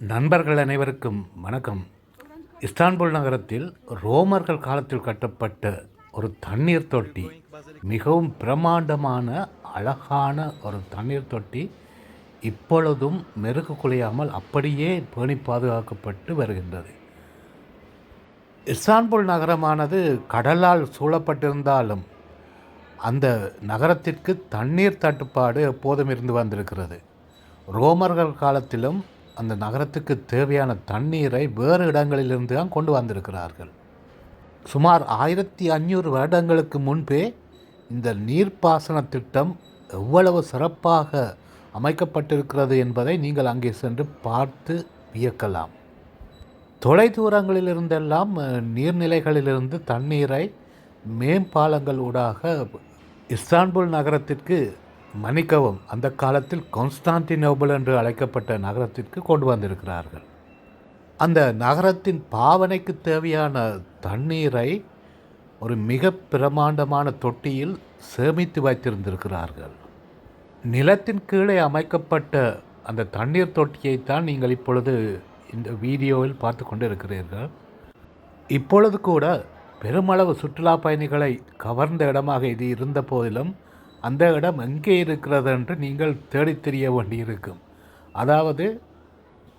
நண்பர்கள் அனைவருக்கும் வணக்கம். இஸ்தான்புல் நகரத்தில் ரோமர்கள் காலத்தில் கட்டப்பட்ட ஒரு தண்ணீர் தொட்டி மிகவும் பிரமாண்டமான அழகான ஒரு தண்ணீர் தொட்டி இப்பொழுதும் மெருகு குலையாமல் அப்படியே பேணி பாதுகாக்கப்பட்டு வருகின்றது. இஸ்தான்புல் நகரமானது கடலால் சூழப்பட்டிருந்தாலும் அந்த நகரத்திற்கு தண்ணீர் தட்டுப்பாடு எப்போதும் இருந்து வந்திருக்கிறது. ரோமர்கள் காலத்திலும் அந்த நகரத்துக்கு தேவையான தண்ணீரை வேறு இடங்களிலிருந்து தான் கொண்டு வந்திருக்கிறார்கள். சுமார் ஆயிரத்தி அஞ்சூறு வருடங்களுக்கு முன்பே இந்த நீர்ப்பாசன திட்டம் எவ்வளவு சிறப்பாக அமைக்கப்பட்டிருக்கிறது என்பதை நீங்கள் அங்கே சென்று பார்த்து வியக்கலாம். தொலைதூரங்களிலிருந்தெல்லாம் அஹ், நீர்நிலைகளிலிருந்து தண்ணீரை மேம்பாலங்கள் ஊடாக இஸ்தான்புல் நகரத்திற்கு மன்னிக்கவும் அந்த காலத்தில் கான்ஸ்டான்டினோபிள் என்று அழைக்கப்பட்ட நகரத்திற்கு கொண்டு வந்திருக்கிறார்கள். அந்த நகரத்தின் பாவனைக்கு தேவையான தண்ணீரை ஒரு மிக பிரமாண்டமான தொட்டியில் சேமித்து வைத்திருந்திருக்கிறார்கள். நிலத்தின் கீழே அமைக்கப்பட்ட அந்த தண்ணீர் தொட்டியைத்தான் நீங்கள் இப்பொழுது இந்த வீடியோவில் பார்த்து கொண்டு இருக்கிறீர்கள் இப்பொழுது கூட பெருமளவு சுற்றுலா பயணிகளை கவர்ந்த இடமாக இது இருந்த போதிலும் அந்த இடம் எங்கே இருக்கிறது என்று நீங்கள் தேடித் தெரிய வேண்டியிருக்கும். அதாவது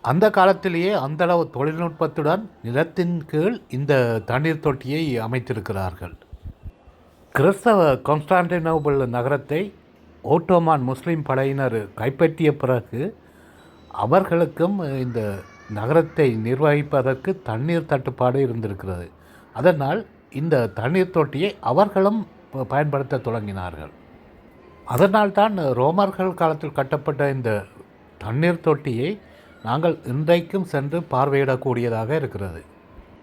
அந்த காலத்திலேயே அந்தளவு தொழில்நுட்பத்துடன் நிலத்தின் கீழ் இந்த தண்ணீர் தொட்டியை அமைத்திருக்கிறார்கள். கிறிஸ்தவ கான்ஸ்டான்டினோபிள் நகரத்தை ஓட்டோமான் முஸ்லீம் படையினர் கைப்பற்றிய பிறகு அவர்களுக்கும் இந்த நகரத்தை நிர்வகிப்பதற்கு தண்ணீர் தட்டுப்பாடு இருந்திருக்கிறது. அதனால் இந்த தண்ணீர் தொட்டியை அவர்களும் பயன்படுத்த தொடங்கினார்கள். அதனால்தான் ரோமர்கள் காலத்தில் கட்டப்பட்ட இந்த தண்ணீர் தொட்டியை நாங்கள் இன்றைக்கும் சென்று பார்வையிடக்கூடியதாக இருக்கிறது.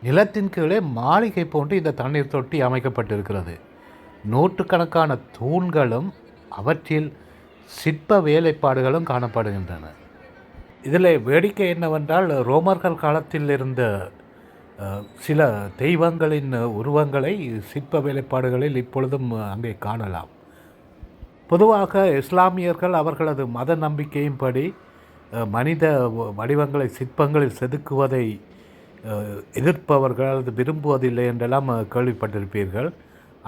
நிலத்தின் கீழே மாளிகை போன்று இந்த தண்ணீர் தொட்டி அமைக்கப்பட்டிருக்கிறது. நூற்றுக்கணக்கான தூண்களும் அவற்றில் சிற்ப வேலைப்பாடுகளும் காணப்படுகின்றன. இதில் வேடிக்கை என்னவென்றால் ரோமர்கள் காலத்தில் இருந்த சில தெய்வங்களின் உருவங்களை சிற்ப வேலைப்பாடுகளில் இப்பொழுதும் அங்கே காணலாம். பொதுவாக இஸ்லாமியர்கள் அவர்களது மத நம்பிக்கையின்படி மனித வடிவங்களை சிற்பங்களில் செதுக்குவதை எதிர்ப்பவர்கள் அல்லது விரும்புவதில்லை என்றெல்லாம் கேள்விப்பட்டிருப்பீர்கள்.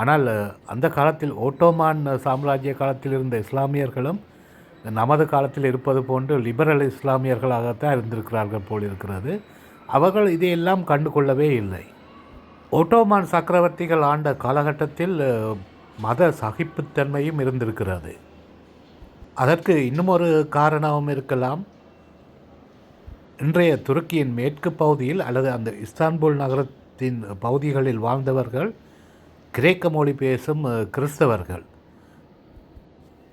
ஆனால் அந்த காலத்தில் ஓட்டோமான் சாம்ராஜ்ய காலத்தில் இருந்த இஸ்லாமியர்களும் நமது காலத்தில் இருப்பது போன்று லிபரல் இஸ்லாமியர்களாகத்தான் இருந்திருக்கிறார்கள் போல் இருக்கிறது. அவர்கள் இதையெல்லாம் கண்டுகொள்ளவே இல்லை. ஓட்டோமான் சக்கரவர்த்திகள் ஆண்ட காலகட்டத்தில் மத சகிப்புத்தன்மையும் இருந்திருக்கிறது. அதற்கு இன்னுமொரு காரணமும் இருக்கலாம். இன்றைய துருக்கியின் மேற்கு பகுதியில் அல்லது அந்த இஸ்தான்புல் நகரத்தின் பகுதிகளில் வாழ்ந்தவர்கள் கிரேக்க மொழி பேசும் கிறிஸ்தவர்கள்.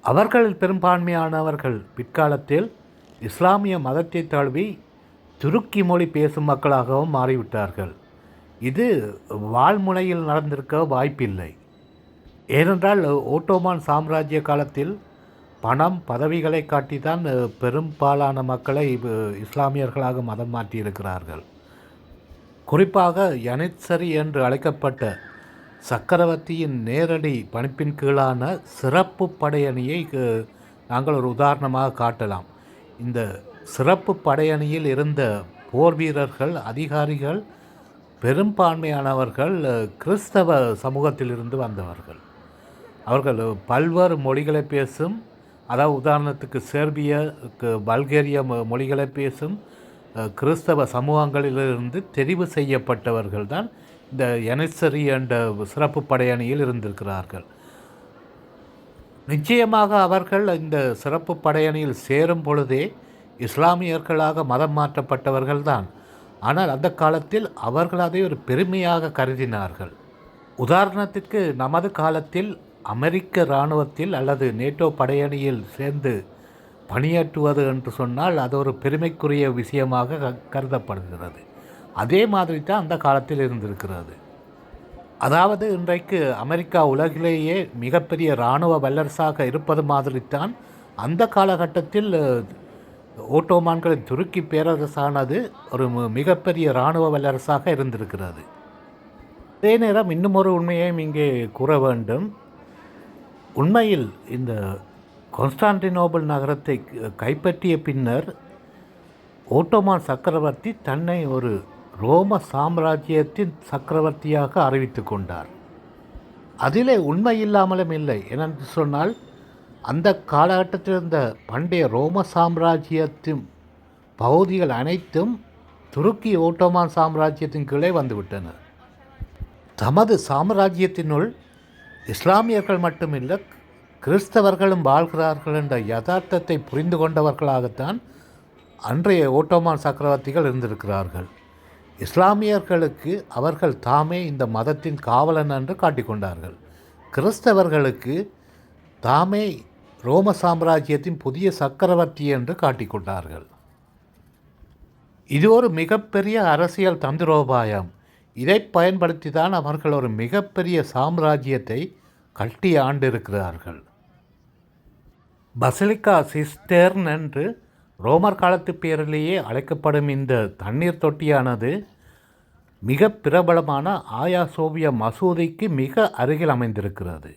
அவர்களில் பெரும்பான்மையானவர்கள் பிற்காலத்தில் இஸ்லாமிய மதத்தை தழுவி துருக்கி மொழி பேசும் மக்களாகவும் மாறிவிட்டார்கள். இது வாழ்முனையில் நடந்திருக்க வாய்ப்பில்லை. ஏனென்றால் ஓட்டோமான் சாம்ராஜ்ய காலத்தில் பணம் பதவிகளை காட்டித்தான் பெரும்பாலான மக்களை இஸ்லாமியர்களாக மதம் மாற்றியிருக்கிறார்கள். குறிப்பாக யனித்சரி என்று அழைக்கப்பட்ட சக்கரவர்த்தியின் நேரடி பணிப்பின் கீழான சிறப்பு படையணியை நாங்கள் ஒரு உதாரணமாக காட்டலாம். இந்த சிறப்பு படையணியில் இருந்த போர் வீரர்கள் அதிகாரிகள் பெரும்பான்மையானவர்கள் கிறிஸ்தவ சமூகத்திலிருந்து வந்தவர்கள். அவர்கள் பல்வேறு மொழிகளை பேசும் அதாவது உதாரணத்துக்கு சேர்பிய க- பல்கேரிய மொ- மொழிகளை பேசும் கிறிஸ்தவ சமூகங்களிலிருந்து தெரிவு செய்யப்பட்டவர்கள் தான் இந்த எனசரி என்ற சிறப்பு படையணியில் இருந்திருக்கிறார்கள். நிச்சயமாக அவர்கள் இந்த சிறப்பு படையணியில் சேரும் பொழுதே இஸ்லாமியர்களாக மதம் மாற்றப்பட்டவர்கள் தான். ஆனால் அந்த காலத்தில் அவர்கள் அதை ஒரு பெருமையாக கருதினார்கள். உதாரணத்திற்கு நமது காலத்தில் அமெரிக்க இராணுவத்தில் அல்லது நேட்டோ படையணியில் சேர்ந்து பணியாற்றுவது என்று சொன்னால் அது ஒரு பெருமைக்குரிய விஷயமாக க- கருதப்படுகிறது. அதே மாதிரி தான் அந்த காலத்தில் இருந்திருக்கிறது. அதாவது இன்றைக்கு அமெரிக்கா உலகிலேயே மிகப்பெரிய இராணுவ வல்லரசாக இருப்பது மாதிரித்தான் அந்த காலகட்டத்தில் ஓட்டோமான்களின் துருக்கி பேரரசானது ஒரு மிகப்பெரிய இராணுவ வல்லரசாக இருந்திருக்கிறது. அதே நேரம் இன்னும் ஒரு உண்மையையும் இங்கே கூற வேண்டும். உண்மையில் இந்த கான்ஸ்டான்டினோபிள் நகரத்தை கைப்பற்றிய பின்னர் ஓட்டோமான் சக்கரவர்த்தி தன்னை ஒரு ரோம சாம்ராஜ்யத்தின் சக்கரவர்த்தியாக அறிவித்து கொண்டார். அதிலே உண்மை இல்லாமலும் இல்லை. ஏனென்று சொன்னால் அந்த காலகட்டத்தில் இருந்த பண்டைய ரோம சாம்ராஜ்யத்தின் பகுதிகள் அனைத்தும் துருக்கி ஓட்டோமான் சாம்ராஜ்யத்தின் கீழே வந்துவிட்டன. தமது சாம்ராஜ்யத்தினுள் இஸ்லாமியர்கள் மட்டுமில்லை கிறிஸ்தவர்களும் வாழ்கிறார்கள் என்ற யதார்த்தத்தை புரிந்து கொண்டவர்களாகத்தான் அன்றைய ஓட்டோமான் சக்கரவர்த்திகள் இருந்திருக்கிறார்கள். இஸ்லாமியர்களுக்கு அவர்கள் தாமே இந்த மதத்தின் காவலன் என்று காட்டிக்கொண்டார்கள் கிறிஸ்தவர்களுக்கு தாமே ரோம சாம்ராஜ்யத்தின் புதிய சக்கரவர்த்தி என்று காட்டிக்கொண்டார்கள் இது ஒரு மிகப்பெரிய அரசியல் தந்திரோபாயம். இதை பயன்படுத்தி தான் அவர்கள் ஒரு மிகப்பெரிய சாம்ராஜ்யத்தை கட்டி ஆண்டிருக்கிறார்கள். பசிலிக்கா சிஸ்டர்ன் என்று ரோமர் காலத்து பேரிலேயே அழைக்கப்படும் இந்த தண்ணீர் தொட்டியானது மிக பிரபலமான ஆயா சோவிய மசூதிக்கு மிக அருகில் அமைந்திருக்கிறது.